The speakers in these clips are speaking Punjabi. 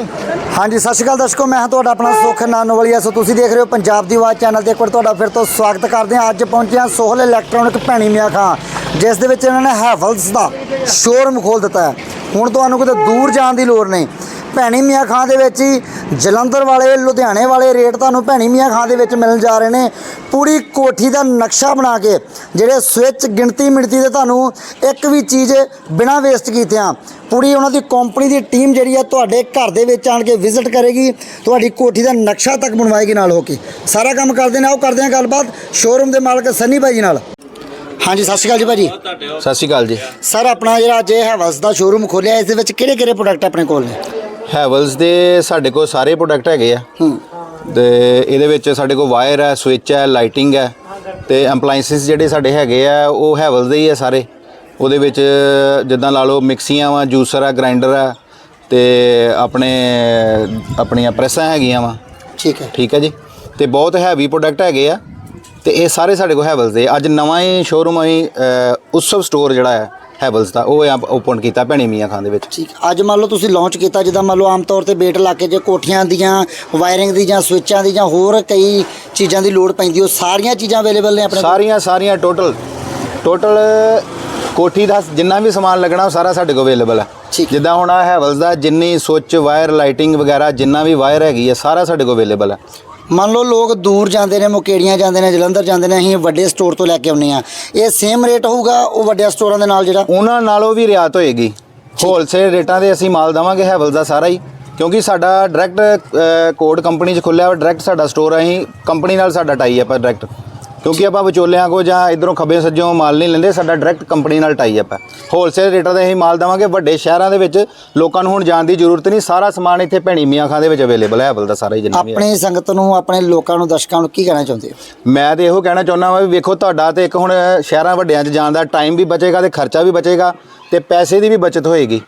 ਹਾਂਜੀ, ਸਤਿ ਸ਼੍ਰੀ ਅਕਾਲ ਦਰਸ਼ਕੋ, ਮੈਂ ਹਾਂ ਤੁਹਾਡਾ ਆਪਣਾ ਸੁਖ ਨਾਨੋਵਾਲੀਆ ਸੋ ਤੁਸੀਂ ਦੇਖ ਰਹੇ ਹੋ ਪੰਜਾਬ ਦੀ ਆਵਾਜ਼ ਚੈਨਲ ਤੇ। ਇੱਕ ਵਾਰ ਤੁਹਾਡਾ ਫਿਰ ਤੋਂ ਸਵਾਗਤ ਕਰਦੇ ਹਾਂ। ਅੱਜ ਪਹੁੰਚੇ ਹਾਂ ਸੋਹਲ ਇਲੈਕਟ੍ਰੋਨਿਕ ਭੈਣੀ ਮੀਆਂ ਖਾਂ, ਜਿਸ ਦੇ ਵਿੱਚ ਇਹਨਾਂ ਨੇ ਹੈਵਲਸ ਦਾ ਸ਼ੋਰੂਮ ਖੋਲ ਦਿੱਤਾ ਹੈ। ਹੁਣ ਤੁਹਾਨੂੰ ਕਿਤੇ ਦੂਰ ਜਾਣ ਦੀ ਲੋੜ ਨਹੀਂ। ਭੈਣੀ ਮੀਆਂ ਖਾਂ ਦੇ ਵਿੱਚ ਹੀ ਜਲੰਧਰ ਵਾਲੇ ਲੁਧਿਆਣੇ ਵਾਲੇ ਰੇਟ ਤੁਹਾਨੂੰ ਭੈਣੀ ਮੀਆਂ ਖਾਂ ਦੇ ਵਿੱਚ ਮਿਲਣ ਜਾ ਰਹੇ ਨੇ। ਪੂਰੀ ਕੋਠੀ ਦਾ ਨਕਸ਼ਾ ਬਣਾ ਕੇ ਜਿਹੜੇ ਸਵਿਚ ਗਿਣਤੀ ਮਿਣਤੀ ਦੇ ਤੁਹਾਨੂੰ ਇੱਕ ਵੀ ਚੀਜ਼ ਬਿਨਾਂ ਵੇਸਟ ਕੀਤਿਆਂ ਪੂਰੀ ਉਹਨਾਂ ਦੀ ਕੰਪਨੀ ਦੀ ਟੀਮ ਜਿਹੜੀ ਆ ਤੁਹਾਡੇ ਘਰ ਦੇ ਵਿੱਚ ਆਣ ਕੇ ਵਿਜ਼ਿਟ ਕਰੇਗੀ। ਤੁਹਾਡੀ ਕੋਠੀ ਦਾ ਨਕਸ਼ਾ ਤੱਕ ਬਣਵਾਏਗੀ ਨਾਲ ਹੋ ਕੇ। ਸਾਰਾ ਕੰਮ ਕਰਦੇ ਨੇ ਆਓ ਕਰਦੇ ਹਾਂ ਗੱਲਬਾਤ ਸ਼ੋਰੂਮ ਦੇ ਮਾਲਕ ਸੰਨੀ ਭਾਈ ਜੀ ਨਾਲ। ਹਾਂਜੀ ਸਤਿ ਸ਼੍ਰੀ ਅਕਾਲ ਜੀ ਭਾਜੀ। ਸਤਿ ਸ਼੍ਰੀ ਅਕਾਲ ਜੀ। ਸਰ ਆਪਣਾ ਜਿਹੜਾ ਅੱਜ ਇਹ ਹੈਵਲਸ ਦਾ ਸ਼ੋਰੂਮ ਖੋਲਿਆ ਇਸ ਦੇ ਵਿੱਚ ਕਿਹੜੇ ਕਿਹੜੇ ਪ੍ਰੋਡਕਟ ਆਪਣੇ ਕੋਲ ਨੇ? ਹੈਵਲਸ ਦੇ ਸਾਡੇ ਕੋਲ ਸਾਰੇ ਪ੍ਰੋਡਕਟ ਹੈਗੇ ਆ। ਹੂੰ। ਤੇ ਇਹਦੇ ਵਿੱਚ ਸਾਡੇ ਕੋਲ ਵਾਇਰ ਹੈ ਸਵਿਚ ਹੈ ਲਾਈਟਿੰਗ ਹੈ ਤੇ ਐਪਲਾਈਐਂਸਿਸ ਜਿਹੜੇ ਸਾਡੇ ਹੈਗੇ ਆ ਉਹ ਹੈਵਲਸ ਦੇ ਹੀ ਆ ਸਾਰੇ। ਉਹਦੇ ਵਿੱਚ ਜਿੱਦਾਂ ਲਾ ਲਓ ਮਿਕਸੀਆਂ ਵਾ ਜੂਸਰ ਆ ਗ੍ਰਾਈਂਡਰ ਆ ਤੇ ਆਪਣੇ ਆਪਣੀਆਂ ਪ੍ਰੈਸਾਂ ਹੈਗੀਆਂ ਵਾ। ਠੀਕ ਹੈ। ਠੀਕ ਹੈ ਜੀ। ਤੇ ਬਹੁਤ ਹੈਵੀ ਪ੍ਰੋਡਕਟ ਹੈਗੇ ਆ। ਤੇ ਇਹ ਸਾਰੇ ਸਾਡੇ ਕੋਲ ਹੈਵਲਸ ਦੇ ਅੱਜ ਨਵਾਂ ਹੀ ਸ਼ੋਰੂਮ ਅਸੀਂ ਉਤਸਵ ਸਟੋਰ ਜਿਹੜਾ ਹੈ ਹੈਵਲਸ ਦਾ ਉਹ ਓਪਨ ਕੀਤਾ ਭੈਣੀ ਮੀਆਂ ਖਾਨ ਦੇ ਵਿੱਚ। ਠੀਕ ਅੱਜ ਮੰਨ ਲਓ ਤੁਸੀਂ ਲਾਂਚ ਕੀਤਾ ਜਿੱਦਾਂ ਮੰਨ ਲਓ ਆਮ ਤੌਰ ਤੇ ਬੇਟ ਇਲਾਕੇ 'ਚ ਕੋਠੀਆਂ ਦੀਆਂ ਵਾਇਰਿੰਗ ਦੀ ਜਾਂ ਸਵਿੱਚਾਂ ਦੀ ਜਾਂ ਹੋਰ ਕਈ ਚੀਜ਼ਾਂ ਦੀ ਲੋੜ ਪੈਂਦੀ ਉਹ ਸਾਰੀਆਂ ਚੀਜ਼ਾਂ ਅਵੇਲੇਬਲ ਨੇ ਆਪਣੇ ਸਾਰੀਆਂ ਸਾਰੀਆਂ ਟੋਟਲ ਟੋਟਲ ਕੋਠੀ ਦਾ ਜਿੰਨਾ ਵੀ ਸਮਾਨ ਲੱਗਣਾ ਉਹ ਸਾਰਾ ਸਾਡੇ ਕੋਲ ਅਵੇਲੇਬਲ ਹੈ। ਠੀਕ। ਜਿੱਦਾਂ ਹੁਣ ਆ ਹੈਵਲਸ ਦਾ ਜਿੰਨੀ ਸੁੱਚ ਵਾਇਰ ਲਾਈਟਿੰਗ ਵਗੈਰਾ ਜਿੰਨਾ ਵੀ ਵਾਇਰ ਹੈਗੀ ਹੈ ਸਾਰਾ ਸਾਡੇ ਕੋਲ ਅਵੇਲੇਬਲ ਹੈ। ਮੰਨ ਲਓ ਲੋਕ ਦੂਰ ਜਾਂਦੇ ਨੇ ਮੁਕੇੜੀਆਂ ਜਾਂਦੇ ਨੇ ਜਲੰਧਰ ਜਾਂਦੇ ਨੇ ਅਸੀਂ ਵੱਡੇ ਸਟੋਰ ਤੋਂ ਲੈ ਕੇ ਆਉਂਦੇ ਆ ਇਹ ਸੇਮ ਰੇਟ ਹੋਊਗਾ ਉਹ ਵੱਡੇ ਸਟੋਰਾਂ ਦੇ ਨਾਲ ਜਿਹੜਾ? ਉਹਨਾਂ ਨਾਲੋਂ ਵੀ ਰਿਆਤ ਹੋਏਗੀ। ਹੋਲਸੇਲ ਰੇਟਾਂ ਦੇ ਅਸੀਂ ਮਾਲ ਦਵਾਂਗੇ ਹੈਵਲਸ ਦਾ ਸਾਰਾ ਹੀ। ਕਿਉਂਕਿ ਸਾਡਾ ਡਾਇਰੈਕਟ ਕੋਡ ਕੰਪਨੀ 'ਚ ਖੁੱਲਿਆ ਵਾ ਡਾਇਰੈਕਟ ਸਾਡਾ ਸਟੋਰ ਅਸੀਂ ਕੰਪਨੀ ਨਾਲ ਸਾਡਾ ਟਾਈ ਹੈ ਡਾਇਰੈਕਟ ਕਿਉਂਕਿ ਆਪਾਂ ਵਿਚੋਲਿਆਂ ਕੋ ਜਾਂ ਇਧਰੋਂ ਖੱਬੇ ਸੱਜੋਂ ਮਾਲ ਨਹੀਂ ਲੈਂਦੇ ਸਾਡਾ ਡਾਇਰੈਕਟ ਕੰਪਨੀ ਨਾਲ ਟਾਈ ਅਪ ਹੈ। ਹੋਲਸੇਲ ਰੇਟਾਂ ਦੇ ਅਸੀਂ ਮਾਲ ਦਵਾਂਗੇ ਵੱਡੇ ਸ਼ਹਿਰਾਂ ਦੇ ਵਿੱਚ ਲੋਕਾਂ ਨੂੰ ਹੁਣ ਜਾਣ ਦੀ ਜ਼ਰੂਰਤ ਨਹੀਂ ਸਾਰਾ ਸਮਾਨ ਇੱਥੇ ਭੈਣੀ ਮੀਆਂ ਖਾਂ ਦੇ ਵਿੱਚ ਅਵੇਲੇਬਲ ਹੈ ਹੈਵਲ ਦਾ ਸਾਰਾ ਹੀ ਜਿੰਨਾ ਵੀ ਹੈ। ਆਪਣੀ ਸੰਗਤ ਨੂੰ ਆਪਣੇ ਲੋਕਾਂ ਨੂੰ ਦਰਸ਼ਕਾਂ ਨੂੰ ਕੀ ਕਹਿਣਾ ਚਾਹੁੰਦੇ ਹੋ? ਮੈਂ ਤੇ ਇਹੋ ਕਹਿਣਾ ਚਾਹੁੰਦਾ ਵਾਂ ਵੀ ਵੇਖੋ ਤੁਹਾਡਾ ਤੇ ਇੱਕ ਹੁਣ ਸ਼ਹਿਰਾਂ ਵੱਡਿਆਂ 'ਚ ਜਾਣ ਦਾ ਟਾਈਮ ਵੀ ਬਚੇਗਾ ਤੇ ਖਰਚਾ ਵੀ ਬਚੇਗਾ ਤੇ ਪੈਸੇ ਦੀ ਵੀ ਬਚਤ ਹੋਏਗੀ।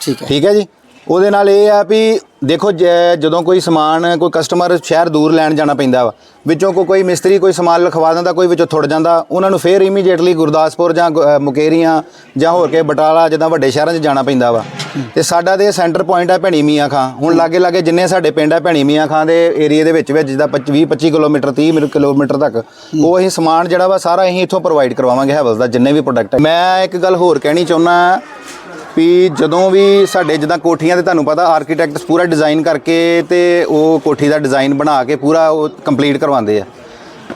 ਠੀਕ ਹੈ। ਠੀਕ ਹੈ ਜੀ? ਉਹਦੇ ਨਾਲ ਇਹ ਆ ਵੀ ਦੇਖੋ ਜ- ਜਦੋਂ ਕੋਈ ਸਮਾਨ ਕੋਈ ਕਸਟਮਰ ਸ਼ਹਿਰ ਦੂਰ ਲੈਣ ਜਾਣਾ ਪੈਂਦਾ ਵਾ ਵਿੱਚੋਂ ਕੋ ਕੋਈ ਮਿਸਤਰੀ ਕੋਈ ਸਮਾਨ ਲਿਖਵਾ ਦਿੰਦਾ ਕੋਈ ਵਿੱਚੋਂ ਥੁੜ ਜਾਂਦਾ ਉਹਨਾਂ ਨੂੰ ਫੇਰ ਇਮੀਡੀਏਟਲੀ ਗੁਰਦਾਸਪੁਰ ਜਾਂ ਗੁ- ਅ, ਮੁਕੇਰੀਆਂ ਜਾਂ ਹੋਰ ਕੇ ਬਟਾਲਾ ਜਿੱਦਾਂ ਵੱਡੇ ਸ਼ਹਿਰਾਂ 'ਚ ਜਾਣਾ ਪੈਂਦਾ ਵਾ। ਤੇ ਸਾਡਾ ਤੇ ਸੈਂਟਰ ਪੁਆਇੰਟ ਹੈ ਭੈਣੀ ਮੀਆਂ ਖਾਂ। ਹੁਣ ਲਾਗੇ ਲਾਗੇ ਜਿੰਨੇ ਸਾਡੇ ਪਿੰਡ ਹੈ ਭੈਣੀ ਮੀਆਂ ਖਾਂ ਦੇ ਏਰੀਆ ਦੇ ਵਿੱਚ ਵਿੱਚ ਜਿੱਦਾਂ 20 25 ਕਿਲੋਮੀਟਰ 30 ਮਿਲ- ਕਿਲੋਮੀਟਰ ਤੱਕ ਉਹ ਅਸੀਂ ਸਮਾਨ ਜਿਹੜਾ ਵਾ ਸਾਰਾ ਅਸੀਂ ਇੱਥੋਂ ਪ੍ਰੋਵਾਈਡ ਕਰਵਾਵਾਂਗੇ ਹੈਵਲਸ ਦਾ ਜਿੰਨੇ ਵੀ ਪ੍ਰੋਡਕਟ ਮੈਂ ਇੱਕ ਗੱਲ ਹੋਰ ਕਹਿਣੀ ਚਾਹੁੰਦਾ ਵੀ ਜਦੋਂ ਵੀ ਸਾਡੇ ਜਿੱਦਾਂ ਕੋਠੀਆਂ ਤੇ ਤੁਹਾਨੂੰ ਪਤਾ ਆਰਕੀਟੈਕਟਸ ਪੂਰਾ ਡਿਜ਼ਾਈਨ ਕਰਕੇ ਤੇ ਉਹ ਕੋਠੀ ਦਾ ਡਿਜ਼ਾਈਨ ਬਣਾ ਕੇ ਪੂਰਾ ਉਹ ਕੰਪਲੀਟ ਕਰਵਾਉਂਦੇ ਆ।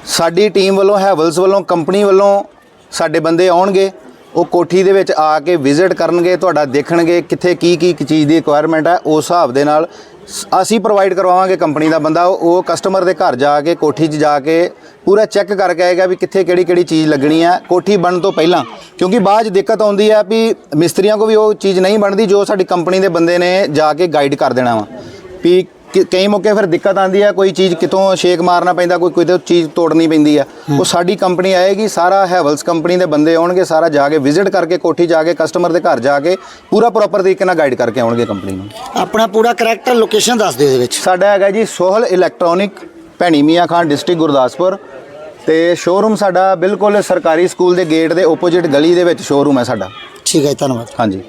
ਸਾਡੀ ਟੀਮ ਵੱਲੋਂ ਹੈਵਲਸ ਵੱਲੋਂ ਕੰਪਨੀ ਵੱਲੋਂ ਸਾਡੇ ਬੰਦੇ ਆਉਣਗੇ। ਉਹ ਕੋਠੀ ਦੇ ਵਿੱਚ ਆ ਕੇ ਵਿਜ਼ਿਟ ਕਰਨਗੇ, ਤੁਹਾਡਾ ਦੇਖਣਗੇ ਕਿੱਥੇ ਕੀ ਕੀ ਚੀਜ਼ ਦੀ ਰਿਕੁਆਇਰਮੈਂਟ ਹੈ, ਉਸ ਹਿਸਾਬ ਦੇ ਨਾਲ ਅਸੀਂ ਪ੍ਰੋਵਾਈਡ ਕਰਵਾਵਾਂਗੇ ਕੰਪਨੀ ਦਾ ਬੰਦਾ, ਉਹ- ਕਸਟਮਰ ਦੇ ਘਰ ਜਾ ਕੇ, ਕੋਠੀ 'ਚ ਜਾ ਕੇ ਪੂਰਾ ਚੈੱਕ ਕਰਕੇ ਆਏਗਾ ਵੀ ਕਿੱਥੇ ਕਿਹੜੀ ਕਿਹੜੀ ਚੀਜ਼ ਲੱਗਣੀ ਹੈ, ਕੋਠੀ ਬਣਨ ਤੋਂ ਪਹਿਲਾਂ, ਕਿਉਂਕਿ ਬਾਅਦ 'ਚ ਦਿੱਕਤ ਆਉਂਦੀ ਹੈ ਵੀ ਮਿਸਤਰੀਆਂ ਕੋ ਵੀ ਉਹ ਚੀਜ਼ ਨਹੀਂ ਬਣਦੀ ਜੋ ਸਾਡੀ ਕੰਪਨੀ ਦੇ ਬੰਦੇ ਨੇ ਜਾ ਕੇ ਗਾਈਡ ਕਰ ਦੇਣਾ ਵਾ, ਵੀ ਕਈ ਮੌਕੇ ਫਿਰ ਦਿੱਕਤ ਆਉਂਦੀ ਹੈ ਕੋਈ ਚੀਜ਼ ਕਿਤੋਂ ਛੇਕ ਮਾਰਨਾ ਪੈਂਦਾ ਕੋਈ ਕਿਤੋਂ ਚੀਜ਼ ਤੋੜਨੀ ਪੈਂਦੀ ਹੈ। ਉਹ ਸਾਡੀ ਕੰਪਨੀ ਆਏਗੀ ਸਾਰਾ ਹੈਵਲਸ ਕੰਪਨੀ ਦੇ ਬੰਦੇ ਆਉਣਗੇ ਸਾਰਾ ਜਾ ਕੇ ਵਿਜ਼ਿਟ ਕਰਕੇ ਕੋਠੀ ਜਾ ਕੇ ਕਸਟਮਰ ਦੇ ਘਰ ਜਾ ਕੇ ਪੂਰਾ ਪ੍ਰੋਪਰ ਤਰੀਕੇ ਨਾਲ ਗਾਈਡ ਕਰਕੇ ਆਉਣਗੇ ਕੰਪਨੀ ਨੂੰ। ਆਪਣਾ ਪੂਰਾ ਕਰੈਕਟਰ ਲੋਕੇਸ਼ਨ ਦੱਸ ਦਿਓ ਇਹਦੇ ਵਿੱਚ। ਸਾਡਾ ਹੈਗਾ ਜੀ ਸੋਹਲ ਇਲੈਕਟ੍ਰੋਨਿਕ ਭੈਣੀ ਮੀਆਂ ਖਾਨ ਡਿਸਟ੍ਰਿਕਟ ਗੁਰਦਾਸਪੁਰ। ਤੇ ਸ਼ੋਰੂਮ ਸਾਡਾ ਬਿਲਕੁਲ ਸਰਕਾਰੀ ਸਕੂਲ ਦੇ ਗੇਟ ਦੇ ਓਪੋਜਿਟ ਗਲੀ ਦੇ ਵਿੱਚ ਸ਼ੋਰੂਮ ਹੈ ਸਾਡਾ। ਠੀਕ ਹੈ ਧੰਨਵਾਦ। ਹਾਂਜੀ।